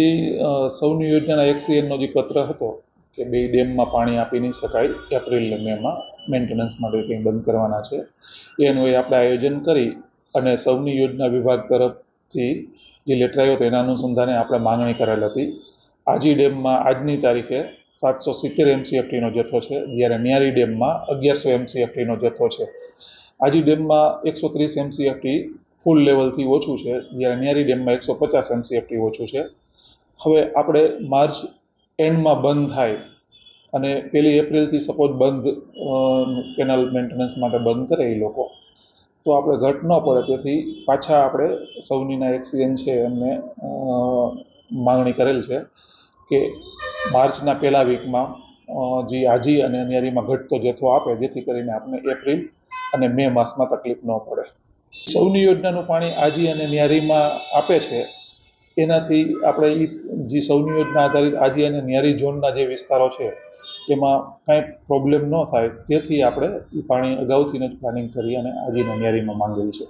સૌની યોજનાના એક્સીએનનો જે પત્ર હતો કે બે ડેમમાં પાણી આપી નહીં શકાય, એપ્રિલ ને મેમાં મેન્ટેનન્સ માટે કંઈ બંધ કરવાના છે, એનું એ આપણે આયોજન કરી અને સૌની યોજના વિભાગ તરફથી જે લેટર આવ્યો હતો એના અનુસંધાને આપણે માંગણી કરેલ હતી. આજી ડેમમાં આજની તારીખે સાતસો સિત્તેર એમસીએફટીનો જથ્થો છે, જ્યારે ન્યારી ડેમમાં અગિયારસો એમસીએફટીનો જથ્થો છે. આજી ડેમમાં એકસો ત્રીસ એમસીએફટી ફૂલ લેવલથી ઓછું છે, જ્યારે ન્યારી ડેમમાં એકસો પચાસ એમસીએફટી ઓછું છે. હવે આપણે માર્ચ એન્ડમાં બંધ થાય અને પહેલી એપ્રિલથી સપોઝ બંધ કેનાલ મેન્ટેનન્સ માટે બંધ કરે એ લોકો, તો આપણે ઘટ ન પડે. તેથી પાછા આપણે સૌનીના એક્સિડેન છે એમને માગણી કરેલ છે કે માર્ચના પહેલા વીકમાં જે આજી અને અન્યારીમાં ઘટતો જથ્થો આપે, જેથી કરીને આપણે એપ્રિલ અને મે માસમાં તકલીફ ન પડે. સૌની યોજનાનું પાણી આજી અને ન્યારીમાં આપે છે. એનાથી આપણે એ જે સૌની યોજના આધારિત આજી અને ન્યારી ઝોનના જે વિસ્તારો છે, એમાં કાંઈ પ્રોબ્લેમ ન થાય, તેથી આપણે એ પાણી અગાઉથી જ પ્લાનિંગ કરી અને આજે ન્યારીમાં માંગેલ છે.